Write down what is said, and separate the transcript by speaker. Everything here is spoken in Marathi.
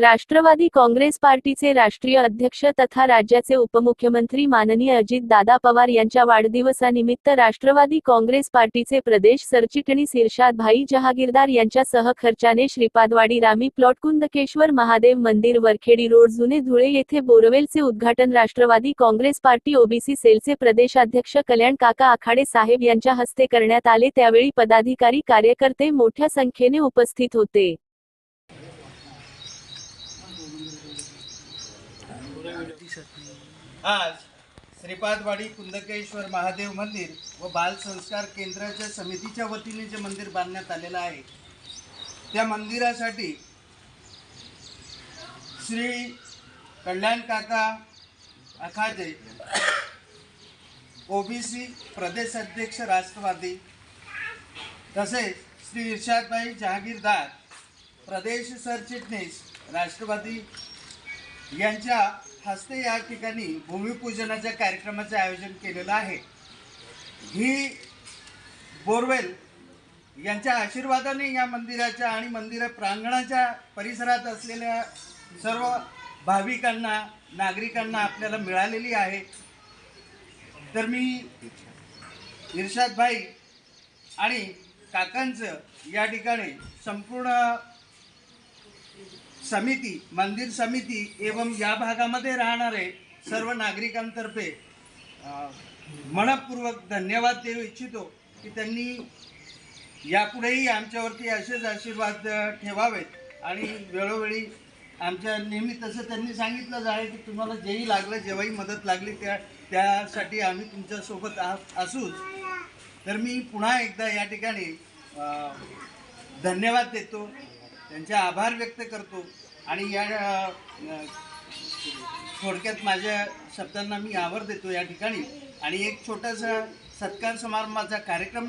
Speaker 1: राष्ट्रवादी काँग्रेस पार्टीचे राष्ट्रीय अध्यक्ष तथा राज्याचे उपमुख्यमंत्री माननीय अजित दादा पवार यांच्या वाढदिवसानिमित्त राष्ट्रवादी काँग्रेस पार्टीचे प्रदेश सरचिटणीस इर्शाद भाई जहागीरदार यांच्या सहखर्चाने श्रीपादवाडी रामी प्लॉट कुंदकेश्वर महादेव मंदिर वरखेडी रोड जुने धुळे येथे बोरवेलचे उद्घाटन राष्ट्रवादी काँग्रेस पार्टी ओबीसी सेलचे प्रदेशाध्यक्ष कल्याण काका आखाडे साहेब यांच्या हस्ते करण्यात आले. त्यावेळी पदाधिकारी कार्यकर्ते मोठ्या संख्येने उपस्थित होते.
Speaker 2: आज श्रीपादवाडी कुंदकेश्वर महादेव मंदिर व बाल संस्कार केंद्राच्या समितीच्या वतीने जे मंदिर बांधण्यात आलेलं आहे त्या मंदिरासाठी श्री कल्याण काका अखाजे ओबीसी प्रदेश अध्यक्ष राष्ट्रवादी तसेच श्री इर्शादभाई जहागीरदार प्रदेश सरचिटणीस राष्ट्रवादी यांच्या हस्ते या ठिकाणी भूमिपूजनाच्या कार्यक्रमाचे आयोजन केलेलं आहे. ही बोरवेल यांच्या आशीर्वादाने या मंदिराच्या आणि मंदिर प्रांगणाच्या परिसरात असलेल्या सर्व भाविकांना नागरिकांना आपल्याला मिळालेली आहे. तर मी इर्शाद भाई आणि काकांचं या ठिकाणी संपूर्ण समिती मंदिर समिती एवं या भागामध्ये राहणारे सर्व नागरिकांतर्फे मनपूर्वक धन्यवाद देऊ इच्छितो की त्यांनी यापुढेही आमच्यावरती असेच आशीर्वाद ठेवावेत. आणि वेळोवेळी आमच्या नेहमी तसं त्यांनी सांगितलं आहे की तुम्हाला जेही लागलं जेव्हाही मदत लागली त्या त्यासाठी आम्ही तुमच्यासोबत आ- असूच. तर मी पुन्हा एकदा या ठिकाणी धन्यवाद देतो. त्यांचे आभार व्यक्त करतो. आणि या थोडक्यात माझ्या शब्दांना मी आवर देतो या ठिकाणी. आणि एक छोटासा सत्कार समारंभाचा कार्यक्रम